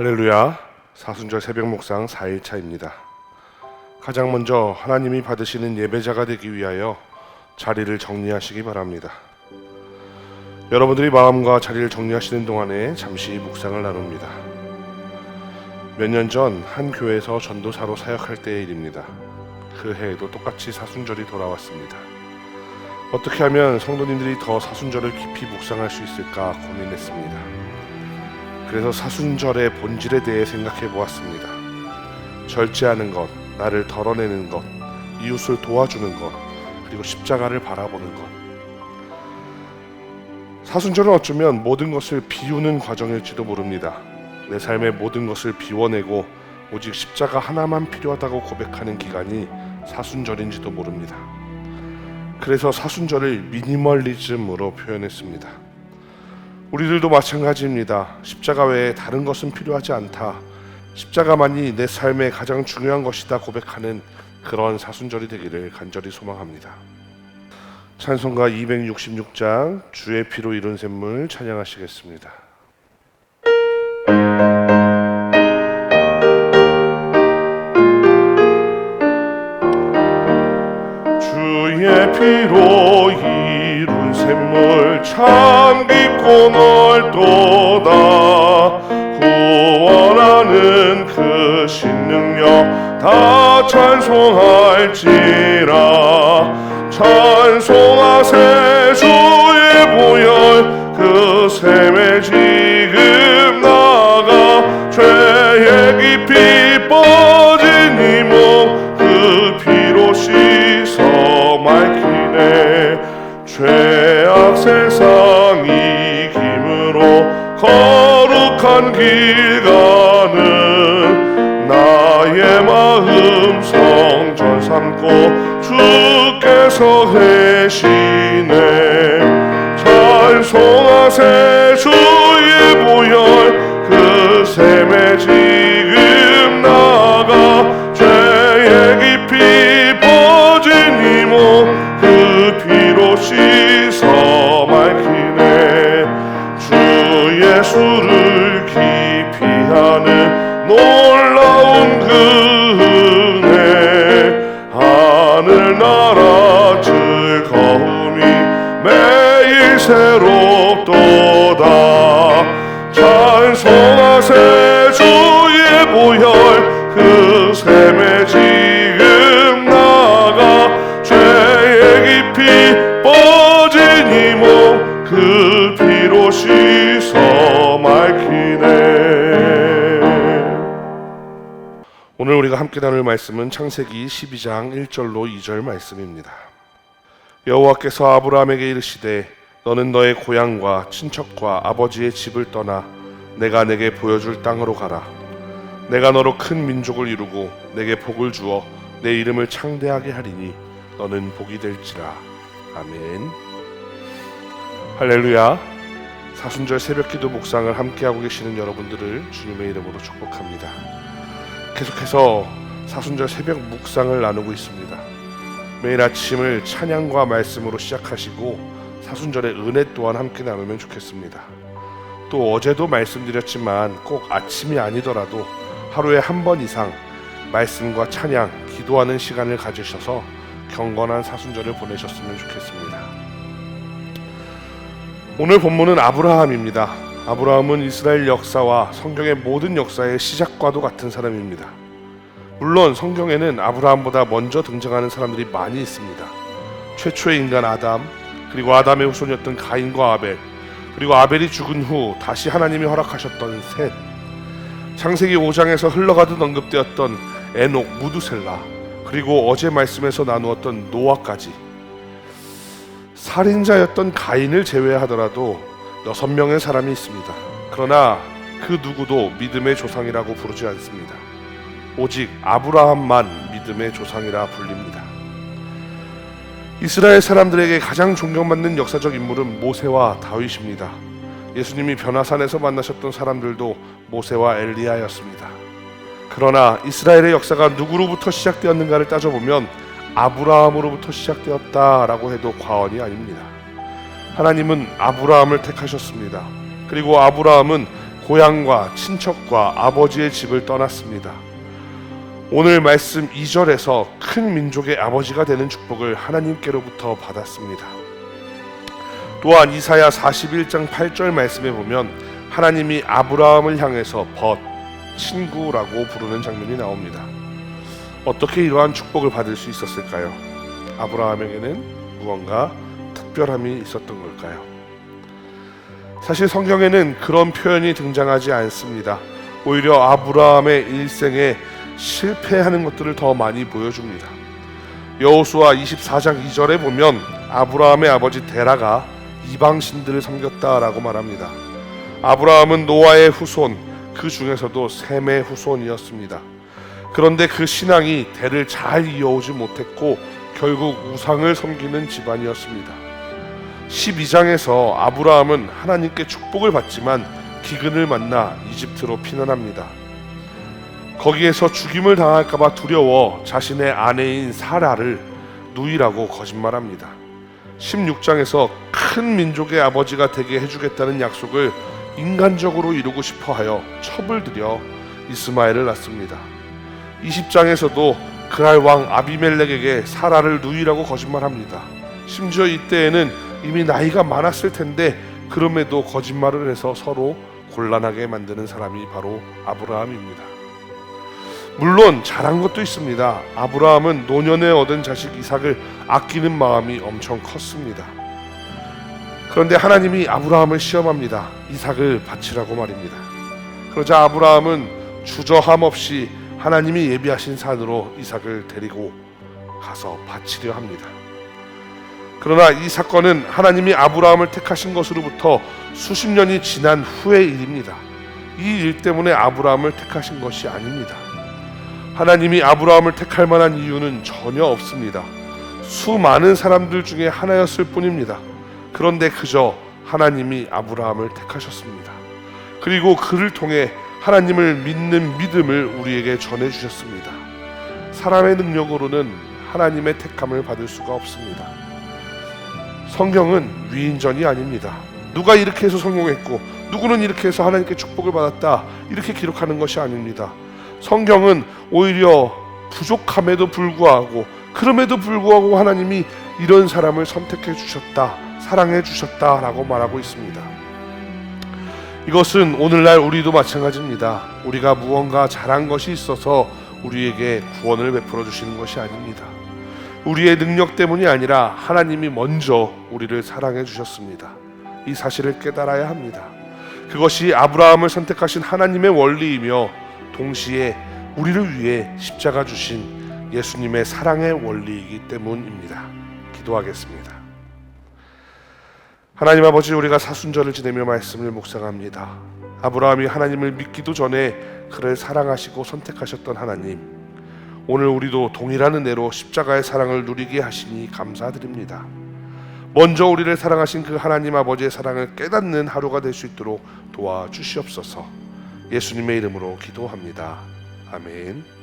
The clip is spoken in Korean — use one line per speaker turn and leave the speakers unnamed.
할렐루야 사순절 새벽 묵상 4일차입니다. 가장 먼저 하나님이 받으시는 예배자가 되기 위하여 자리를 정리하시기 바랍니다. 여러분들이 마음과 자리를 정리하시는 동안에 잠시 묵상을 나눕니다. 몇 년 전 한 교회에서 전도사로 사역할 때의 일입니다. 그 해에도 똑같이 사순절이 돌아왔습니다. 어떻게 하면 성도님들이 더 사순절을 깊이 묵상할 수 있을까 고민했습니다. 그래서 사순절의 본질에 대해 생각해 보았습니다. 절제하는 것, 나를 덜어내는 것, 이웃을 도와주는 것, 그리고 십자가를 바라보는 것. 사순절은 어쩌면 모든 것을 비우는 과정일지도 모릅니다. 내 삶의 모든 것을 비워내고 오직 십자가 하나만 필요하다고 고백하는 기간이 사순절인지도 모릅니다. 그래서 사순절을 미니멀리즘으로 표현했습니다. 우리들도 마찬가지입니다. 십자가 외에 다른 것은 필요하지 않다. 십자가만이 내 삶의 가장 중요한 것이다 고백하는 그런 사순절이 되기를 간절히 소망합니다. 찬송가 266장 주의 피로 이룬 샘물 찬양하시겠습니다. 주의 피로 이룬 샘물 참 깊고 넓도다. 구원하는 그 신능력 다 찬송할지라. 찬송하세 주 죄악 세상 이김으로 거룩한 길 가는 나의 마음 성전 삼고 주께서 계시네. 찬송하세 주 예수를 깊이 하는 놀라운 그 은혜 하늘나라 즐거움이 매일 새롭도다. 찬송 오늘 우리가 함께 나눌 말씀은 창세기 12장 1절로 2절 말씀입니다. 여호와께서 아브라함에게 이르시되 너는 너의 고향과 친척과 아버지의 집을 떠나 내가 내게 보여줄 땅으로 가라. 내가 너로 큰 민족을 이루고 내게 복을 주어 내 이름을 창대하게 하리니 너는 복이 될지라. 아멘. 할렐루야. 사순절 새벽기도 묵상을 함께하고 계시는 여러분들을 주님의 이름으로 축복합니다. 계속해서 사순절 새벽 묵상을 나누고 있습니다. 매일 아침을 찬양과 말씀으로 시작하시고 사순절의 은혜 또한 함께 나누면 좋겠습니다. 또 어제도 말씀드렸지만 꼭 아침이 아니더라도 하루에 한 번 이상 말씀과 찬양, 기도하는 시간을 가지셔서 경건한 사순절을 보내셨으면 좋겠습니다. 오늘 본문은 아브라함입니다. 아브라함은 이스라엘 역사와 성경의 모든 역사의 시작과도 같은 사람입니다. 물론 성경에는 아브라함보다 먼저 등장하는 사람들이 많이 있습니다. 최초의 인간 아담, 그리고 아담의 후손이었던 가인과 아벨, 그리고 아벨이 죽은 후 다시 하나님이 허락하셨던 셋, 창세기 5장에서 흘러가듯 언급되었던 에녹, 무두셀라, 그리고 어제 말씀에서 나누었던 노아까지 살인자였던 가인을 제외하더라도 여섯 명의 사람이 있습니다. 그러나 그 누구도 믿음의 조상이라고 부르지 않습니다. 오직 아브라함만 믿음의 조상이라 불립니다. 이스라엘 사람들에게 가장 존경받는 역사적 인물은 모세와 다윗입니다. 예수님이 변화산에서 만나셨던 사람들도 모세와 엘리야였습니다. 그러나 이스라엘의 역사가 누구로부터 시작되었는가를 따져보면 아브라함으로부터 시작되었다라고 해도 과언이 아닙니다. 하나님은 아브라함을 택하셨습니다. 그리고 아브라함은 고향과 친척과 아버지의 집을 떠났습니다. 오늘 말씀 2절에서 큰 민족의 아버지가 되는 축복을 하나님께로부터 받았습니다. 또한 이사야 41장 8절 말씀에 보면 하나님이 아브라함을 향해서 벗 친구라고 부르는 장면이 나옵니다. 어떻게 이러한 축복을 받을 수 있었을까요? 아브라함에게는 무언가 특별함이 있었던 걸까요? 사실 성경에는 그런 표현이 등장하지 않습니다. 오히려 아브라함의 일생에 실패하는 것들을 더 많이 보여줍니다. 여호수아 24장 2절에 보면 아브라함의 아버지 데라가 이방 신들을 섬겼다라고 말합니다. 아브라함은 노아의 후손, 그 중에서도 셈의 후손이었습니다. 그런데 그 신앙이 대를 잘 이어오지 못했고 결국 우상을 섬기는 집안이었습니다. 12장에서 아브라함은 하나님께 축복을 받지만 기근을 만나 이집트로 피난합니다. 거기에서 죽임을 당할까봐 두려워 자신의 아내인 사라를 누이라고 거짓말합니다. 16장에서 큰 민족의 아버지가 되게 해주겠다는 약속을 인간적으로 이루고 싶어 하여 첩을 들여 이스마엘을 낳습니다. 20장에서도 그랄 왕 아비멜렉에게 사라를 누이라고 거짓말합니다. 심지어 이때에는 이미 나이가 많았을 텐데 그럼에도 거짓말을 해서 서로 곤란하게 만드는 사람이 바로 아브라함입니다. 물론 잘한 것도 있습니다. 아브라함은 노년에 얻은 자식 이삭을 아끼는 마음이 엄청 컸습니다. 그런데 하나님이 아브라함을 시험합니다. 이삭을 바치라고 말입니다. 그러자 아브라함은 주저함 없이 하나님이 예비하신 산으로 이삭을 데리고 가서 바치려 합니다. 그러나 이 사건은 하나님이 아브라함을 택하신 것으로부터 수십 년이 지난 후의 일입니다. 이 일 때문에 아브라함을 택하신 것이 아닙니다. 하나님이 아브라함을 택할 만한 이유는 전혀 없습니다. 수많은 사람들 중에 하나였을 뿐입니다. 그런데 그저 하나님이 아브라함을 택하셨습니다. 그리고 그를 통해 하나님을 믿는 믿음을 우리에게 전해 주셨습니다. 사람의 능력으로는 하나님의 택함을 받을 수가 없습니다. 성경은 위인전이 아닙니다. 누가 이렇게 해서 성공했고 누구는 이렇게 해서 하나님께 축복을 받았다 이렇게 기록하는 것이 아닙니다. 성경은 오히려 부족함에도 불구하고 그럼에도 불구하고 하나님이 이런 사람을 선택해 주셨다 사랑해 주셨다라고 말하고 있습니다. 이것은 오늘날 우리도 마찬가지입니다. 우리가 무언가 잘한 것이 있어서 우리에게 구원을 베풀어 주시는 것이 아닙니다. 우리의 능력 때문이 아니라 하나님이 먼저 우리를 사랑해 주셨습니다. 이 사실을 깨달아야 합니다. 그것이 아브라함을 선택하신 하나님의 원리이며 동시에 우리를 위해 십자가 주신 예수님의 사랑의 원리이기 때문입니다. 기도하겠습니다. 하나님 아버지 우리가 사순절을 지내며 말씀을 묵상합니다. 아브라함이 하나님을 믿기도 전에 그를 사랑하시고 선택하셨던 하나님 오늘 우리도 동일한 은혜로 십자가의 사랑을 누리게 하시니 감사드립니다. 먼저 우리를 사랑하신 그 하나님 아버지의 사랑을 깨닫는 하루가 될 수 있도록 도와주시옵소서. 예수님의 이름으로 기도합니다. 아멘.